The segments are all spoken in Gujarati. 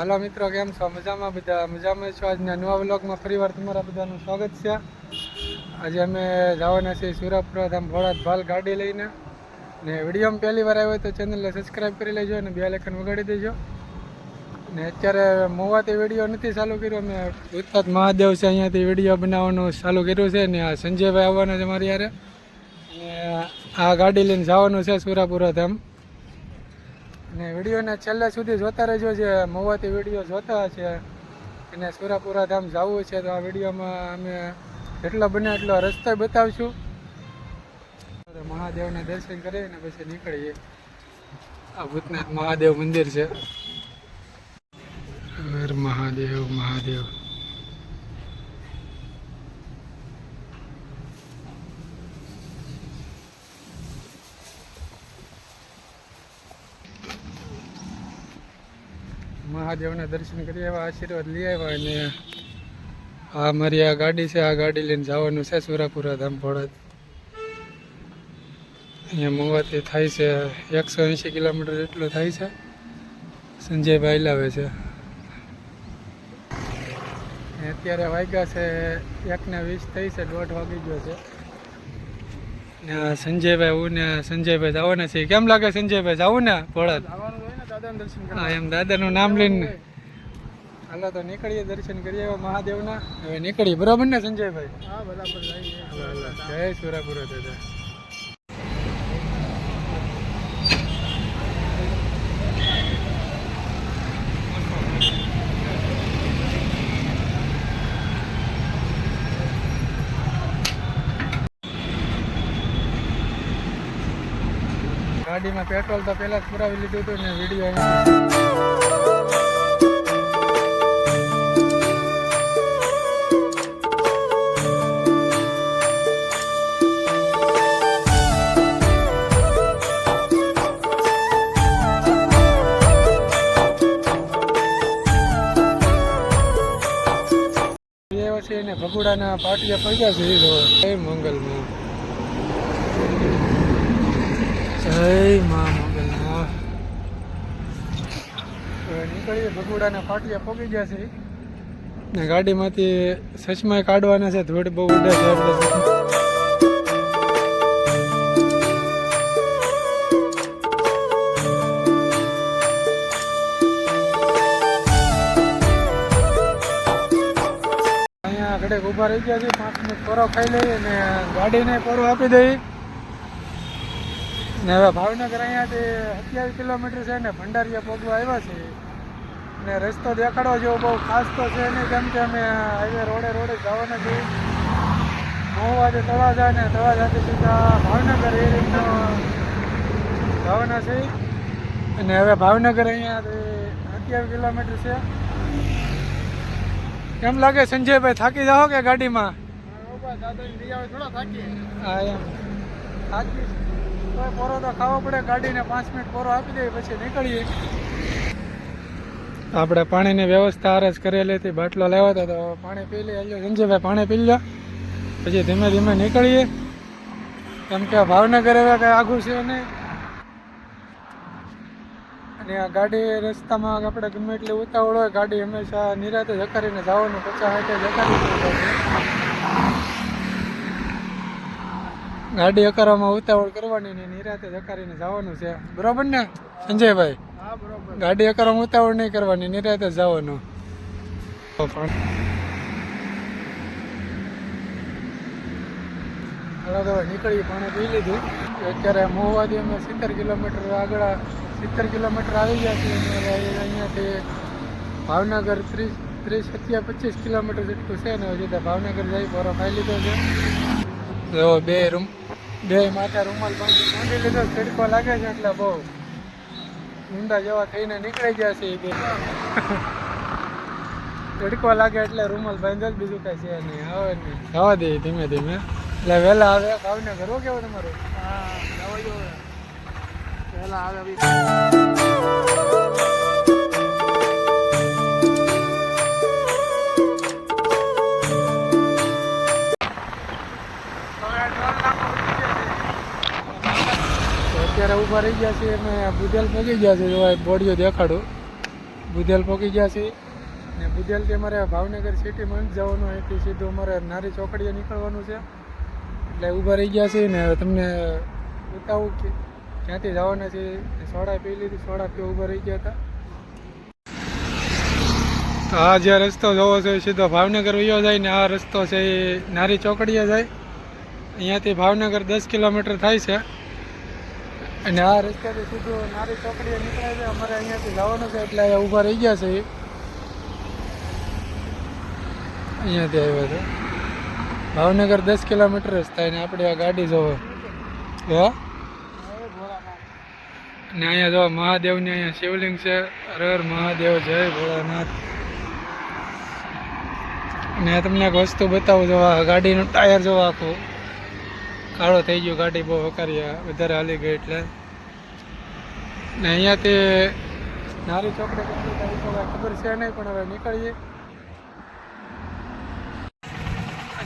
હાલો મિત્રો, કેમ છો? મજામાં બધા? મજામાં છો? આજના નવા બ્લોગમાં ફરીવાર તમારા બધાનું સ્વાગત છે. આજે અમે જવાના છીએ સુરતપુરા ધામ ભોળાત ભાલ ગાડી લઈને. ને વિડીયોમાં પહેલી વાર આવ્યો તો ચેનલને સબસ્ક્રાઈબ કરી લેજો અને બે લેખન વગાડી દેજો. ને અત્યારે મોવાથી વીડિયો નથી ચાલુ કર્યો. અમે ભૂતનાથ મહાદેવ છે, અહીંયાથી વીડિયો બનાવવાનું ચાલુ કર્યું છે ને આ સંજયભાઈ આવવાના છે મારી યારે ને આ ગાડી લઈને જવાનું છે સુરાપુરા ધામ. અને વિડીયોને છેલ્લે સુધી જોતા રહેજો જે મોવાથી વીડિયો જોતા છે અને સુરાપુરા ધામ જવું છે તો આ વિડીયોમાં અમે જેટલો બને એટલો રસ્તો બતાવશું. મહાદેવના દર્શન કરીને પછી નીકળીએ. આ ભૂતનાથ મહાદેવ મંદિર છે. મહાદેવ મહાદેવ. મહાદેવના દર્શન કરી આવ્યા, આશીર્વાદ લઈ આવ્યા અને આ મારી આ ગાડી છે, આ ગાડી લઈને જવાનું છે સુરાપુરા ધામ ભોળાદ અહીંયા મોવાથી થાય છે, એકસો એંશી કિલોમીટર જેટલું થાય છે. સંજયભાઈ લાવે છે. અત્યારે વાગ્યા છે, એકને વીસ થઈ છે, દોઢ વાગી ગયો છે. સંજયભાઈ હું ને સંજયભાઈ જવાના છે. કેમ લાગે સંજયભાઈ? જવું ને ભોળાદ હા એમ દાદાનું નામ લઈને. હાલો તો નીકળીએ દર્શન કરીએ એવા મહાદેવના. હવે નીકળીએ. બરોબર ને સંજયભાઈ? હા બરાબર જય સુરાપુરા દાદા. ગાડીમાં પેટ્રોલ તો પહેલા જ પુરાવી લીધું હતું ને વીડિયો ભગુડાના પાટિયા પડ્યા છે એ. મંગલમાં જય મા મંગલમાં નીકળીએ ભગુડાના પાટિયા પોગી ગયા છે. ને ગાડીમાંથી સચમાં કાઢવાના છે ધૂળ બહુ ઉડે છે એટલે ઘડે ઊભા રહી ગયા છે પાંચ મિનિટ પોરો ખાઈ લઈએ ને ગાડીને પોરો આપી દઈએ. ને હવે ભાવનગર અહીંયાથી સત્યાવીસ કિલોમીટર છે ને ભંડારીયા પગવા આવ્યા છે ને રસ્તો દેખાડો જેવો બહુ ખાસ તો છે નહીં કેમ કે અમે હાઈવે રોડે રોડે જવાના છીએ. મહુવાથી તળાજા ને તળાજાથી સીધા ભાવનગર એ રીતનો જવાના છે. અને હવે ભાવનગર અહીંયાથી સત્યાવીસ કિલોમીટર છે કેમ લાગે સંજયભાઈ થાકી જાઓ કે ગાડીમાં? હા એમ. થાકી પોરો તો ખાવો પડે, ગાડીને પાંચ મિનિટ પોરો આપી પછી નીકળીએ. આપણે પાણીની વ્યવસ્થા આરસ કરેલી હતી, બાટલો લેવા હતા, તો પાણી પી લઈએ સંજયભાઈ પાણી પી લો પછી ધીમે ધીમે નીકળીએ. કેમ કે ભાવનગર હવે કંઈ આઘું છે નહીં. અને આ ગાડી રસ્તામાં આપણે ગમે એટલી ઉતાવળ હોય, ગાડી હંમેશા નિરાતે જકારીને જવાનું, પચાસ હાથે જકારી ગાડી અકારવામાં ઉતાવળ કરવાની ને નિરાતે જકારીને જવાનું છે. બરોબર ને સંજયભાઈ? ગાડી અકારવામાં ઉતાવળ નહીં કરવાની નિરાતે જ જવાનું. હાલો તો નીકળી પાણી પી લીધું. અત્યારે મહુવાથી અમે સિત્તેર કિલોમીટર આગળ સિત્તેર કિલોમીટર આવી ગયા છીએ. અહીંયાથી ભાવનગર ત્રીસ ત્રીસ સત્યા પચીસ કિલોમીટર જેટલું છે ને હજી ભાવનગર જઈ બરો ખાઈ લીધો છે. જો બે રૂમ. બે માતા રૂમાલ બાંધી બાંધી લીધો, તડકો લાગે છે એટલે બહુ. ઊંડા જેવા થઈને નીકળી ગયા છે એ બે. તડકો લાગે એટલે રૂમાલ બાંધ્યો જ, બીજું કાંઈ છે નહીં. આવે નહીં. જવા દે ધીમે ધીમે. એટલે વહેલા આવે, ભાવનગર હો કેવું તમારું? વહેલા આવે અત્યારે ઊભા રહી ગયા છીએ અમે બુધેલ પોકી ગયા છે. જો બોડીઓ દેખાડું. બુધેલ પહોંચી ગયા છીએ ને બુધેલથી અમારે ભાવનગર સિટીમાં જ જવાનું. અહીંથી સીધું અમારે નારી ચોકડીએ નીકળવાનું છે. એટલે ઊભા રહી ગયા છીએ ને તમને બતાવું કે ક્યાંથી જવાના છે. સોડા પી લીધી. સોડા પી ઊભા રહી ગયા હતા. તો આ જે રસ્તો જોવો છે સીધો ભાવનગર વયો જાય ને આ રસ્તો છે એ નારી ચોકડીએ જાય. અહીંયાથી ભાવનગર દસ કિલોમીટર થાય છે. અને આ રસ્તાથી સીધો નારી ચોકડીએ નીકળે છે. અમારે અહીંયાથી જવાનું છે એટલે અહીંયા ઊભા રહી ગયા છે. અહીંયાથી આવ્યા છે. ભાવનગર દસ કિલોમીટર જ થાય ને આપણે આ ગાડી જોવે હે? ને અહીંયા જો મહાદેવની અહીંયા શિવલિંગ છે. હર મહાદેવ, જય ભોળાનાથ. અને તમને એક વસ્તુ બતાવું જો, આ ગાડીનું ટાયર જોવા આખું. કાળો થઈ ગયો ગાડી બહુ વકારી વધારે હાલી ગઈ એટલે. ને અહીંયાથી નારી ચોકડી કેટલી તારીખો ખબર છે નહીં પણ હવે નીકળીએ.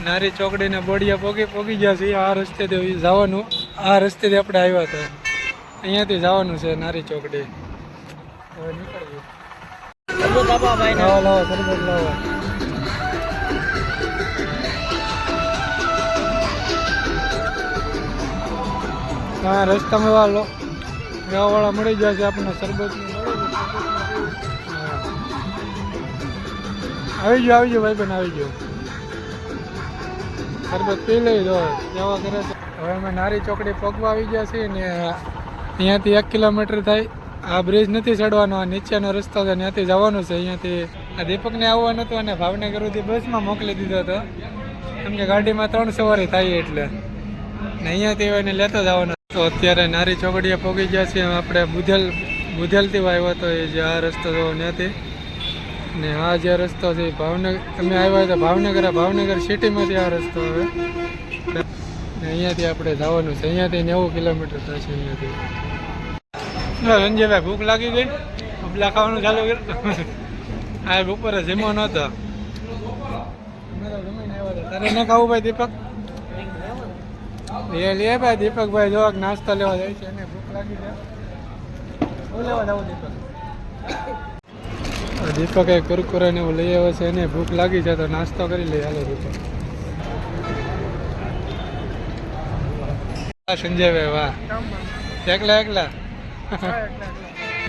નારી ચોકડીને બોડિયા પોગી પોગી ગયા છે આ રસ્તેથી જવાનું આ રસ્તેથી આપણે આવ્યા હતા અહીંયાથી જવાનું છે નારી ચોકડી. હવે નીકળીએ. લાવો લાવો સરબત લાવો. હા, રસ્તામાં ગાવાવાળા મળી છે આપણને. હા. આવી ગયો આવી ગયો ભાઈ બેન આવી ગયો. સરબત પી લઈ દો જવા કરે હવે અમે નારી ચોકડી પગવા આવી ગયા છીએ ને અહીંયાથી એક કિલોમીટર થાય. આ બ્રિજ નથી ચડવાનો, આ નીચેનો રસ્તો છે, ત્યાંથી જવાનું છે. અહીંયાથી આ દીપકને આવવાનું હતું અને ભાવનગરથી બસમાં મોકલી દીધો હતો. કેમ કે ગાડીમાં ત્રણ સવારી થાય એટલે. ને અહીંયાથી એને લેતો જવાનો તો અત્યારે નારી ચોકડીએ પહોંચી ગયા છીએ. આપણે બુધેલ બુધેલથી આવ્યો હતો એ જે આ રસ્તો જો ત્યાંથી ને આ જે રસ્તો છે ભાવનગર તમે આવ્યા તો ભાવનગર ભાવનગર સિટીમાંથી આ રસ્તો આવે. ને અહીંયાથી આપણે જવાનું છે. અહીંયાથી નેવું કિલોમીટર થશે અહીંયાથી. ના, સંજયભાઈ ભૂખ લાગી ગઈ? ઉપલા ખાવાનું ચાલુ કર્યું? આ બપોરે જમો નહોતો. તારે ન ખાવું ભાઈ દીપક? એ લે ભાઈ, દીપકભાઈ જો નાસ્તો લેવા જાય છે, એને ભૂખ લાગી છે. શું લેવા જાવ દીપક? દીપક એ કુરકુરે ને એવું લઈ આવે છે, એને ભૂખ લાગી છે, તો નાસ્તો કરી લઈએ હાલો દીપક. સંજયભાઈ, વાહ. એકલા એકલા?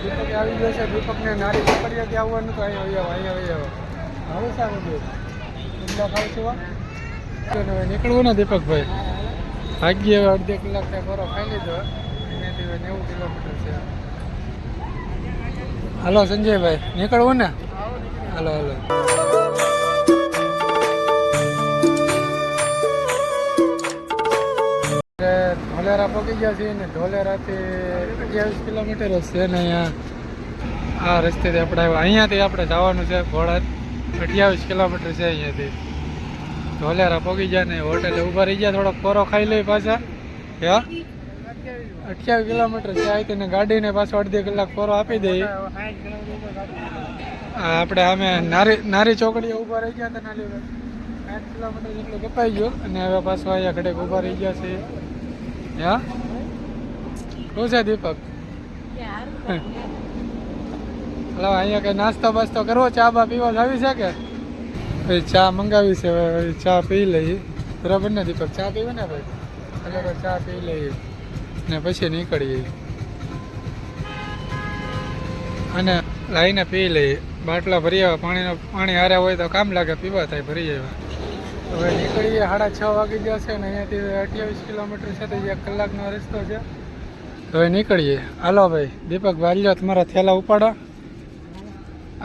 દીપક આવી ગયો છે, દીપકને નારી પકડીયાથી આવવાનું, તો અહીંયા અહીંયા અહીંયા આવું. સારું છે. ખાવ છું નીકળવું ને દીપકભાઈ? ભાગ્ય અડધે અડધી કલાક ત્યાં બરો ખાઈ લીધો. અહીંયાથી હવે નેવું કિલોમીટર છે. હાલો સંજયભાઈ નીકળવું ને. હાલો હાલો. ધોલેરા પહોંચી ગયા છીએ ને ધોલેરાથી અઠ્યાવીસ કિલોમીટર જ છે ને અહીંયા. આ રસ્તેથી આપણે અહીંયાથી આપણે જવાનું છે. ઘોડા અઠ્યાવીસ કિલોમીટર છે અહીંયાથી. ધોલેરા પહોંચી ગયા ને હોટેલે ઊભા રહી ગયા, થોડોક કોરો ખાઈ લઈ પાછા. હા? અઠ્યાવીસ કિલોમીટર છે અહીંથી ને ગાડીને પાછો અડધી કલાક કોરો આપી દઈએ આપણે અમે નારી નારી ચોકડીએ ઊભા રહી ગયા હતા નાલી સાઠ કિલોમીટર જેટલું કપાઈ ગયું અને હવે પાછો અહીંયા ઘડે ઊભા રહી ગયા છે હા? શું છે દીપક? હલો, અહીંયા કઈ નાસ્તો બાસ્તો કરવો, ચા બા પીવા આવી છે કે? ભાઈ ચા મંગાવી છે, હવે ચા પી લઈએ. બરાબર ને, દીપક, ચા પીવે ને ભાઈ? એટલે ચા પી લઈએ ને પછી નીકળીએ. અને લાઈને પી લઈએ. બાટલા ભરી આવ્યા પાણીનો, પાણી હારે હોય તો કામ લાગે, પીવા થાય, ભરી આવ્યા હવે નીકળીએ, સાડા છ વાગી જશે ને અહીંયાથી અઠ્યાવીસ કિલોમીટર છે તો એક કલાકનો રસ્તો છે. હવે નીકળીએ. હાલો ભાઈ, દીપક ભાઈ તમારા થેલા ઉપાડો.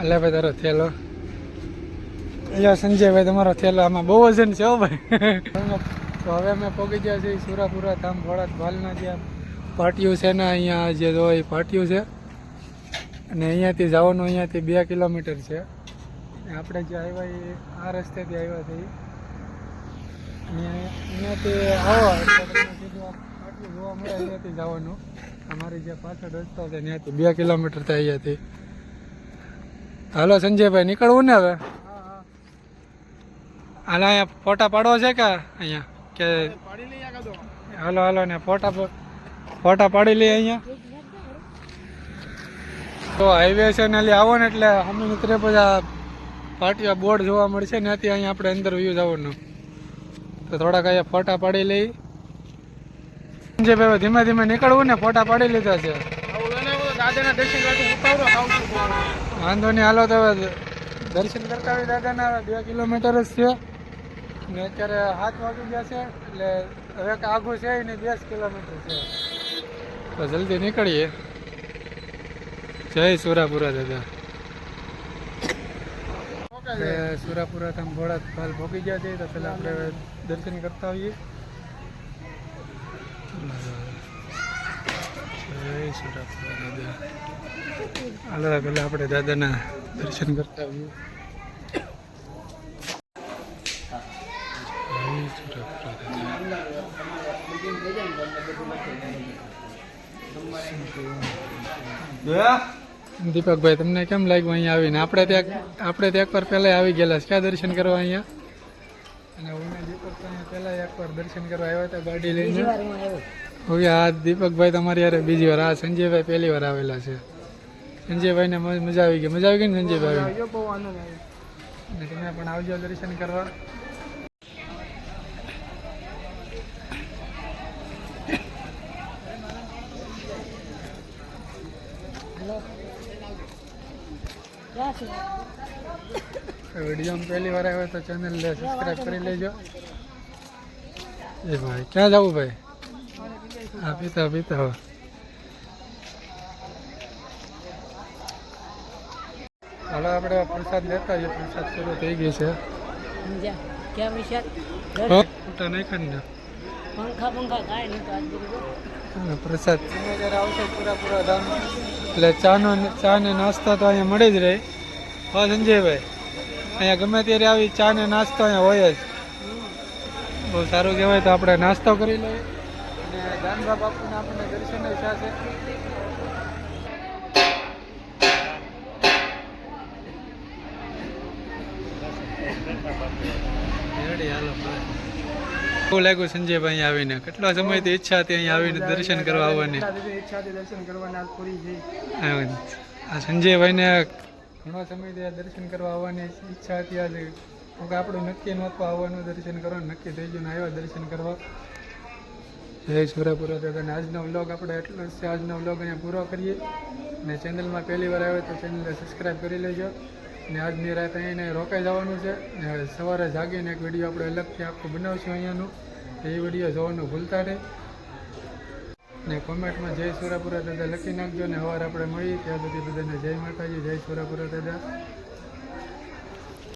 અલ્યા ભાઈ, તારો થેલો. અહીંયા સંજયભાઈ, તમારો થેલો આમાં બહુ વજન છે હો ભાઈ. તો હવે અમે પહોંચી ગયા છીએ સુરાપુરા ધામ ભોળાત ભાલના ત્યાં પાટિયું છે ને અહીંયા જે જો પાટિયું છે. અને અહીંયાથી જવાનું અહીંયાથી બે કિલોમીટર છે. આપણે જે આવ્યા એ આ રસ્તેથી આવ્યા છીએ. અહીંયા અહીંયાથી આવો પાટિયું જોવા મળે અહીંયાથી જવાનું. અમારી જે પાછળ રસ્તો છે ત્યાંથી બે કિલોમીટર થાય અહીંયાથી. હાલો સંજયભાઈ, નીકળવું ને હવે? હાલો અહીંયા ફોટા પાડવો છે કે અહીંયા? કે હાલો હાલો ને ફોટા ફોટા પાડી લઈએ અહીંયા. તો હાઈવે છે ને એટલે આવો ને એટલે અમે મિત્રે બધા પાટિયા બોર્ડ જોવા મળશે ને ત્યાં અહીંયા આપણે અંદર વ્યૂ જવાનું. તો થોડાક અહીંયા ફોટા પાડી લઈ. જે ભાઈ ધીમે ધીમે નીકળવું ને ફોટા પાડી લીધા છે. વાંધો નહીં હાલો તો દર્શન કરતા હોય દાદાના બે કિલોમીટર જ છે. ને અત્યારે હાથ વાગી ગયા છે એટલે હવે આઘું છે ને દસ કિલોમીટર છે. તો જલ્દી નીકળીએ. જય સુરાપુરા દાદા. સુરાપુરા તમે ભોળા હાલ ભોગી ગયા છે તો પેલા આપણે દર્શન કરતા હોઈએ જય સુરાપુરા દાદા. હાલો આપણે દાદાના દર્શન કરતા હોઈએ જય સુરાપુરા દાદા દીપકભાઈ તમને કેમ લાગ્યું અહીંયા આવીને? આપણે ત્યાં આપણે ત્યાં એકવાર પહેલાં આવી ગયેલા છે. ક્યાં દર્શન કરવા અહીંયા? અને હું દીપક પહેલાં એકવાર દર્શન કરવા આવ્યા હતા ગાડી લઈને. હવે આ દીપકભાઈ તમારી યારે બીજી વાર આ સંજયભાઈ પહેલી વાર આવેલા છે. સંજયભાઈને મજા આવી ગઈ. મજા આવી ગઈ ને સંજયભાઈ? તમે પણ આવજો દર્શન કરવા. વીડિયો પહેલી વાર આવ્યો તો ચેનલ સબસ્ક્રાઈબ કરી લેજો. એ ભાઈ ક્યાં જવું ભાઈ? હા પીતા પીતા હો. હાલો આપણે પ્રસાદ લેતા હોઈએ પ્રસાદ શરૂ થઈ ગયો છે. કેમ વિશાલ? હો, ફોટા નાખ્યા ને. પંખા પંખા કાંઈ નહીં તો આજ બધું અને પ્રસાદ. આવશે પૂરા પૂરા એટલે ચાનો ચા ને નાસ્તો તો અહીંયા મળી જ રહે. હા, સંજયભાઈ. અહીંયા ગમે ત્યારે આવી ચા ને નાસ્તો અહીંયા હોય જ. બહુ સારું કહેવાય તો આપણે નાસ્તો કરી લઈએ. અને દાનબા આપણને દર્શન થશે. રેડી. કેવું લાગ્યું સંજયભાઈ આવીને. કેટલા સમયથી ઈચ્છા હતી અહીં આવીને દર્શન કરવા આવવાની. દર્શન કરવાના પૂરી થઈ આ સંજયભાઈને ઘણા સમયથી દર્શન કરવા આવવાની ઈચ્છા હતી. આજે કે આપણું નક્કી નહોતું આવવાનું દર્શન કરવાનું નક્કી થઈ ગયું આવ્યા દર્શન કરવા. જય સુરાપુરા દાદાને આજનો વ્લોગ આપણે એટલો જ છે. આજનો વ્લોગ અહીંયા પૂરો કરીએ. અને ચેનલમાં પહેલી વાર આવે તો ચેનલને સબસ્ક્રાઈબ કરી લેજો. ને આજની રાત અહીંયા રોકાઈ જવાનું છે. ને સવારે જાગીને એક વીડિયો આપણે અલગથી આખું બનાવશું અહીંયાનું. એ વીડિયો જોવાનું ભૂલતા નહીં. ને કોમેન્ટમાં જય સુરાપુરા દાદા લખી નાખજો ને સવારે આપણે મળીએ. ત્યાં સુધી બધાને જય માતાજી, જય સુરાપુરા દાદા.